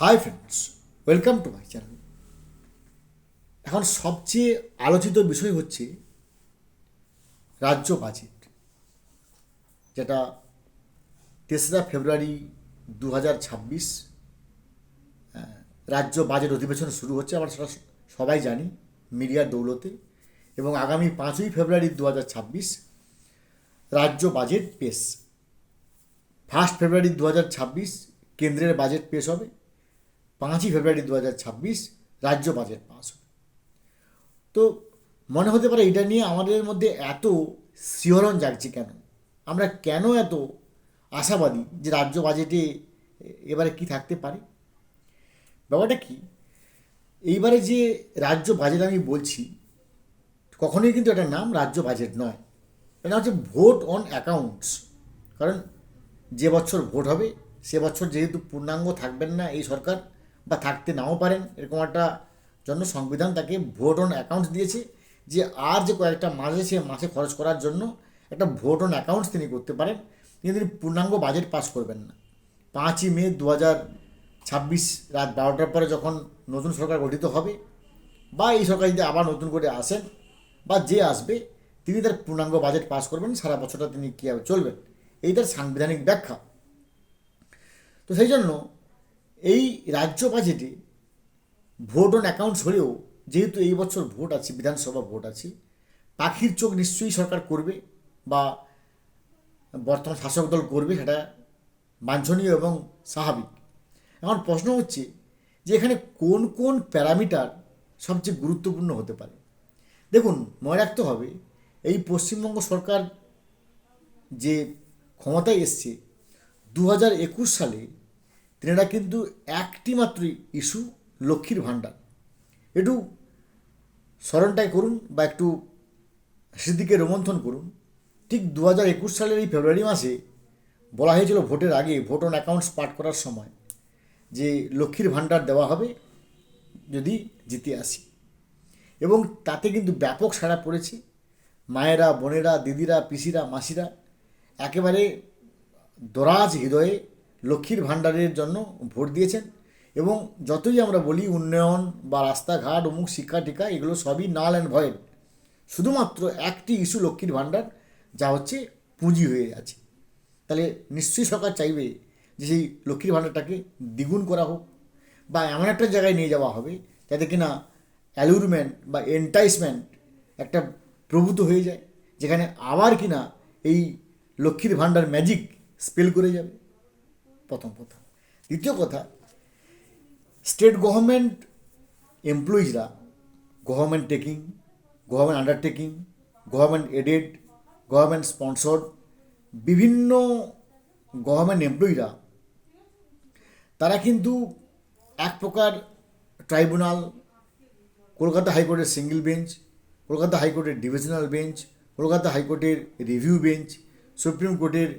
Hi friends welcome to my channel এখন সবচেয়ে আলোচিত বিষয় হচ্ছে রাজ্য বাজেট, যেটা তেসরা ফেব্রুয়ারি দু হাজার ছাব্বিশ রাজ্য বাজেট অধিবেশন শুরু হচ্ছে, আমরা সেটা সবাই জানি মিডিয়ার দৌলতে। এবং আগামী পাঁচই ফেব্রুয়ারি দু হাজার ছাব্বিশ রাজ্য বাজেট পেশ। ফার্স্ট ফেব্রুয়ারি দু হাজার ছাব্বিশ কেন্দ্রের বাজেট পেশ হবে। পাঁচই ফেব্রুয়ারি দু হাজার ছাব্বিশ রাজ্য বাজেট পাস হবে। তো মনে হতে পারে এটা নিয়ে আমাদের মধ্যে এত শিহরণ জাগছে কেন? আমরা কেন এত আশাবাদী যে রাজ্য বাজেটে এবারে কি থাকতে পারে? ব্যাপারটা কি? এইবারে যে রাজ্য বাজেট আমি বলছি, কখনোই কিন্তু এটার নাম রাজ্য বাজেট নয়। এটা হচ্ছে ভোট অন অ্যাকাউন্টস। কারণ যে বছর ভোট হবে, সে বছর যেহেতু পূর্ণাঙ্গ থাকবেন না এই সরকার বা থাকতে নাও পারেন। এরকম একটা জন্য সংবিধান তাকে ভোট অন অ্যাকাউন্টস দিয়েছে যে আর যে কয়েকটা মাসে সে মাসে খরচ করার জন্য একটা ভোট অন অ্যাকাউন্টস তিনি করতে পারেন। কিন্তু তিনি পূর্ণাঙ্গ বাজেট পাস করবেন না। পাঁচই মে দু হাজার ছাব্বিশ রাত বারোটার পরে যখন নতুন সরকার গঠিত হবে বা এই সরকার যদি আবার নতুন করে আসেন বা যে আসবে, তিনি তার পূর্ণাঙ্গ বাজেট পাস করবেন, সারা বছরটা তিনি কীভাবে চলবেন? এই তার সাংবিধানিক ব্যাখ্যা। তো সেই জন্য এই রাজ্য বাজেটে ভোট অন অ্যাকাউন্টস হলেও যেহেতু এই বছর ভোট আছে, বিধানসভা ভোট আছে, পাখির চোখ নিশ্চয়ই সরকার করবে বা বর্তমান শাসক দল করবে সেটা বাঞ্ছনীয় এবং স্বাভাবিক। এখন প্রশ্ন হচ্ছে যে এখানে কোন কোন প্যারামিটার সবচেয়ে গুরুত্বপূর্ণ হতে পারে? দেখুন, মনে রাখতে হবে এই পশ্চিমবঙ্গ সরকার যে ক্ষমতায় এসছে দু হাজার একুশ সালে তেনারা কিন্তু একটি মাত্র ইস্যু লক্ষ্মীর ভাণ্ডার। একটু স্মরণটাই করুন বা একটু স্মৃতিকে রোমন্থন করুন। ঠিক দু হাজার একুশ সালের এই ফেব্রুয়ারি মাসে বলা হয়েছিল ভোটের আগে ভোট অন অ্যাকাউন্টস পাঠ করার সময় যে লক্ষ্মীর ভাণ্ডার দেওয়া হবে, যদি জিতে আসি। এবং তাতে কিন্তু ব্যাপক সাড়া পড়েছে। মায়েরা, বোনেরা, দিদিরা, পিসিরা, মাসিরা একেবারে দরাজ হৃদয়ে লক্ষ্মীর ভাণ্ডারের জন্য ভোট দিয়েছেন এবং যতই আমরা বলি উন্নয়ন বা রাস্তাঘাট, অমুক শিক্ষা টিকা এগুলো সবই নাল অ্যান্ড ভয়েড। শুধুমাত্র একটি ইস্যু লক্ষ্মীর ভাণ্ডার, যা হচ্ছে পুঁজি হয়ে আছে। তাহলে নিশ্চয়ই সরকার চাইবে যে সেই লক্ষ্মীর ভাণ্ডারটাকে দ্বিগুণ করা হোক বা এমন একটা জায়গায় নিয়ে যাওয়া হবে যাতে কিনা অ্যালুরমেন্ট বা এন্টাইসমেন্ট একটা প্রভূত হয়ে যায়, যেখানে আবার কিনা এই লক্ষ্মীর ভাণ্ডার ম্যাজিক স্পেল করে যাবে। প্রথম কথা। দ্বিতীয় কথা state government এমপ্লয়িজরা government taking government undertaking government aided government sponsored বিভিন্ন গভর্নমেন্ট এমপ্লয়িরা তারা কিন্তু এক প্রকার ট্রাইব্যুনাল কলকাতা হাইকোর্টের সিঙ্গেল বেঞ্চ কলকাতা হাইকোর্টের ডিভিশনাল বেঞ্চ কলকাতা হাইকোর্টের রিভিউ বেঞ্চ সুপ্রিম কোর্টের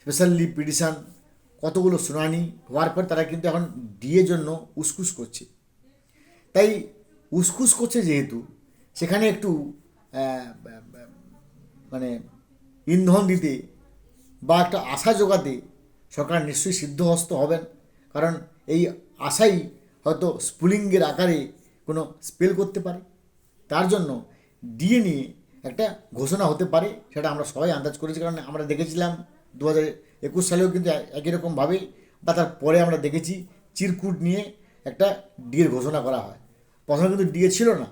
স্পেশাল পিটিশন কতগুলো শুনানি হওয়ার পর তারা কিন্তু এখন ডিএর জন্য উসকুস করছে। তাই উসকুস করছে যেহেতু, সেখানে একটু মানে ইন্ধন দিতে বা একটা আশা জোগাতে সরকার নিশ্চয়ই সিদ্ধহস্ত হবেন। কারণ এই আশাই হয়তো স্পুলিঙ্গের আকারে কোনো স্পেল করতে পারে। তার জন্য ডিএ নিয়ে একটা ঘোষণা হতে পারে, সেটা আমরা সবাই আন্দাজ করেছি। কারণ আমরা দেখেছিলাম দু হাজার একুশ সালেও কিন্তু একই রকমভাবে বা তার পরে আমরা দেখেছি চিরকুট নিয়ে একটা ডিএর ঘোষণা করা হয়। প্রথমে কিন্তু ডিএ ছিল না,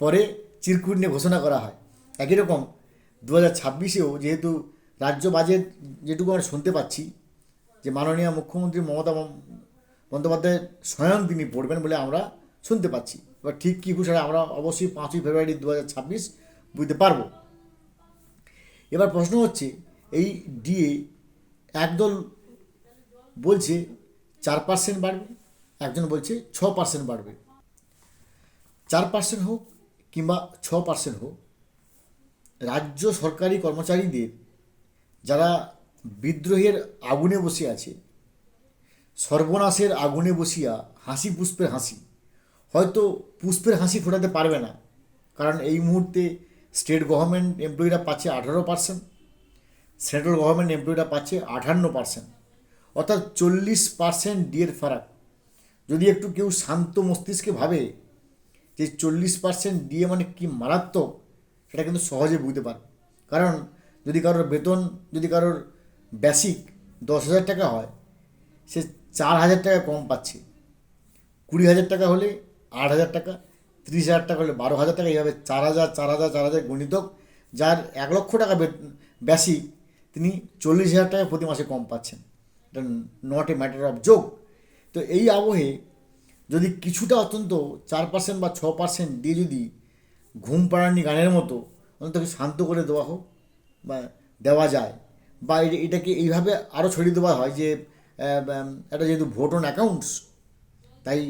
পরে চিরকুট নিয়ে ঘোষণা করা হয়। একই রকম দু হাজার ছাব্বিশেও যেহেতু রাজ্য বাজেট যেটুকু আমরা শুনতে পাচ্ছি, যে মাননীয় মুখ্যমন্ত্রী মমতা বন্দ্যোপাধ্যায় স্বয়ং তিনি পড়বেন বলে আমরা শুনতে পাচ্ছি। এবার ঠিক কী সেটা আমরা অবশ্যই পাঁচই ফেব্রুয়ারি দু হাজার ছাব্বিশ বুঝতে পারব। এবার প্রশ্ন হচ্ছে, এই ডিএ একদল বলছে চার পার্সেন্ট বাড়বে, একজন বলছে ছ পার্সেন্ট বাড়বে। চার পার্সেন্ট হোক কিংবা ছ পার্সেন্ট হোক, রাজ্য সরকারি কর্মচারীদের যারা বিদ্রোহের আগুনে বসে আছে, সর্বনাশের আগুনে বসিয়া হাসি পুষ্পের হাসি, হয়তো পুষ্পের হাসি ফোটাতে পারবে না, কারণ এই মুহূর্তে স্টেট গভর্নমেন্ট এমপ্লয়িরা পাচ্ছে আঠারো পার্সেন্ট সেন্ট্রাল গভর্নমেন্ট এমপ্লয়িরা পাচ্ছে আটান্ন পার্সেন্ট অর্থাৎ চল্লিশ পার্সেন্ট ডিয়ের ফারাক। যদি একটু কেউ শান্ত মস্তিষ্কে ভাবে যে চল্লিশ পার্সেন্ট ডিএ মানে কি মারাত্মক, সেটা কিন্তু সহজে বুঝতে পারবে কারণ যদি কারোর বেতন, যদি কারোর বেসিক দশ হাজার টাকা হয়, সে চার হাজার টাকা কম পাচ্ছে। কুড়ি হাজার টাকা হলে আট হাজার টাকা, তিরিশ হাজার টাকা হলে বারো হাজার টাকা, এইভাবে চার হাজার চার হাজার চার হাজার গণিতক, যার এক লক্ষ টাকা বেশি তিনি চল্লিশ হাজার টাকা প্রতি মাসে কম পাচ্ছেন। এটা নট এ ম্যাটার অফ যোগ তো এই আবহে যদি কিছুটা অত্যন্ত চার পার্সেন্ট বা ছ পার্সেন্ট দিয়ে যদি ঘুম পাড়ানি গানের মতো অন্তত শান্ত করে দেওয়া হোক বা দেওয়া যায়, বা এটাকে এইভাবে আরও ছড়িয়ে দেওয়া হয় যে এটা যেহেতু ভোট অন অ্যাকাউন্টস তাই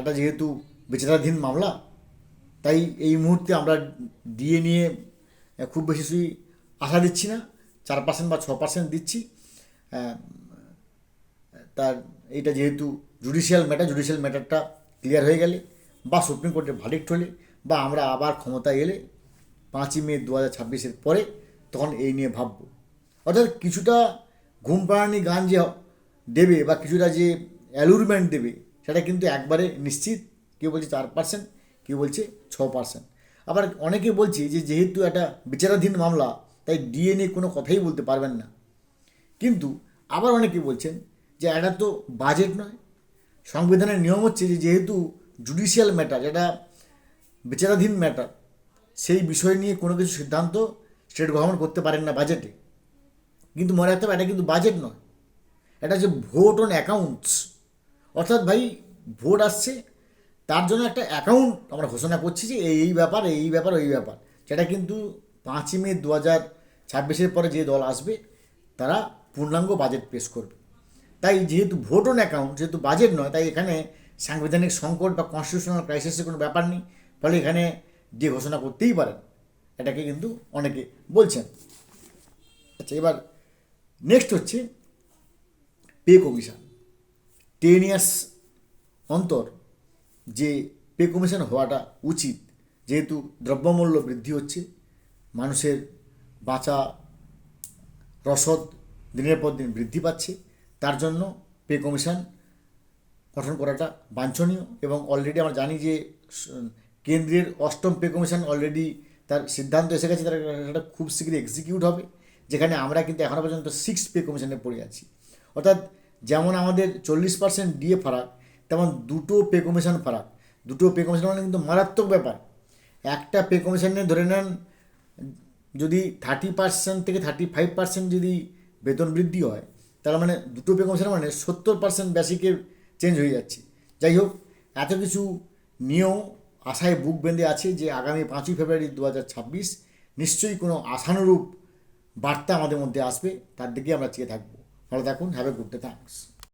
এটা যেহেতু বিচারাধীন মামলা, তাই এই মুহূর্তে আমরা দিয়ে নিয়ে খুব বেশি আশা দিচ্ছি না। চার পার্সেন্ট বা ছ পার্সেন্ট দিচ্ছি। তার এইটা যেহেতু জুডিশিয়াল ম্যাটার জুডিশিয়াল ম্যাটারটা ক্লিয়ার হয়ে গেলে বা সুপ্রিম কোর্টে ভার্ডিক্ট হলে বা আমরা আবার ক্ষমতায় এলে পাঁচই মে দু হাজার ছাব্বিশের পরে তখন এই নিয়ে ভাববো। অর্থাৎ কিছুটা ঘুম পাড়ানি গান যে দেবে বা কিছুটা যে অ্যালুরমেন্ট দেবে, সেটা কিন্তু একবারে নিশ্চিত। কেউ বলছে চার পার্সেন্ট কেউ বলছে ছ পার্সেন্ট আবার অনেকে বলছি যে যেহেতু একটা বিচারাধীন মামলা তাই ডিএনএ কোনো কথাই বলতে পারবেন না। কিন্তু আবার অনেকে বলছেন যে এটা তো বাজেট নয়। সংবিধানের নিয়ম হচ্ছে যে যেহেতু জুডিশিয়াল ম্যাটার যেটা বিচারাধীন ম্যাটার সেই বিষয় নিয়ে কোনো কিছু সিদ্ধান্ত স্টেট গভর্নমেন্ট করতে পারেন না বাজেটে কিন্তু মনে রাখতে হবে, এটা কিন্তু বাজেট নয়। এটা যে ভোট অন অ্যাকাউন্টস অর্থাৎ ভাই ভোট আসছে, তার জন্য একটা অ্যাকাউন্ট আমরা ঘোষণা করছি যে এই ব্যাপার এই ব্যাপার, ওই ব্যাপার। যেটা কিন্তু পাঁচই মে দু হাজার ছাব্বিশের পরে যে দল আসবে, তারা পূর্ণাঙ্গ বাজেট পেশ করবে। তাই যেহেতু ভোট অন অ্যাকাউন্ট যেহেতু বাজেট নয়, তাই এখানে সাংবিধানিক সংকট বা কনস্টিটিউশনাল ক্রাইসিসের কোনো ব্যাপার নেই। ফলে এখানে যে ঘোষণা করতেই পারেন, এটাকে কিন্তু অনেকে বলছেন। আচ্ছা এবার নেক্সট হচ্ছে পে কমিশন টেন ইয়ার্স অন্তর যে পে কমিশন হওয়াটা উচিত, যেহেতু দ্রব্যমূল্য বৃদ্ধি হচ্ছে মানুষের বাঁচা রসদ দিনের পর দিন বৃদ্ধি পাচ্ছে। তার জন্য পে কমিশন গঠন করাটা বাঞ্ছনীয় এবং অলরেডি আমরা জানি যে কেন্দ্রের অষ্টম পে কমিশন অলরেডি তার সিদ্ধান্ত এসে গেছে, তার সেটা খুব শীঘ্রই এক্সিকিউট হবে, যেখানে আমরা কিন্তু এখনও পর্যন্ত সিক্স পে কমিশনে পড়ে আছি। অর্থাৎ যেমন আমাদের চল্লিশ পার্সেন্ট ডিএ ফারাক, তেমন দুটো পে কমিশন ফারাক। দুটো পে কমিশন মানে কিন্তু মারাত্মক ব্যাপার। একটা পে কমিশনে ধরে নেন যদি থার্টি পার্সেন্ট থেকে থার্টি ফাইভ পার্সেন্ট যদি বেতন বৃদ্ধি হয়, তার মানে দুটো পে কমিশন মানে সত্তর পার্সেন্ট বেসিকের চেঞ্জ হয়ে যাচ্ছে। যাই হোক, এত কিছু নিয়েও আশায় বুক বেঁধে আছে যে আগামী পাঁচই ফেব্রুয়ারি দু হাজার ছাব্বিশ নিশ্চয়ই কোনো আশানুরূপ বার্তা আমাদের মধ্যে আসবে, তার দিকে আমরা চেয়ে থাকব। ভালো থাকুন have a good day thanks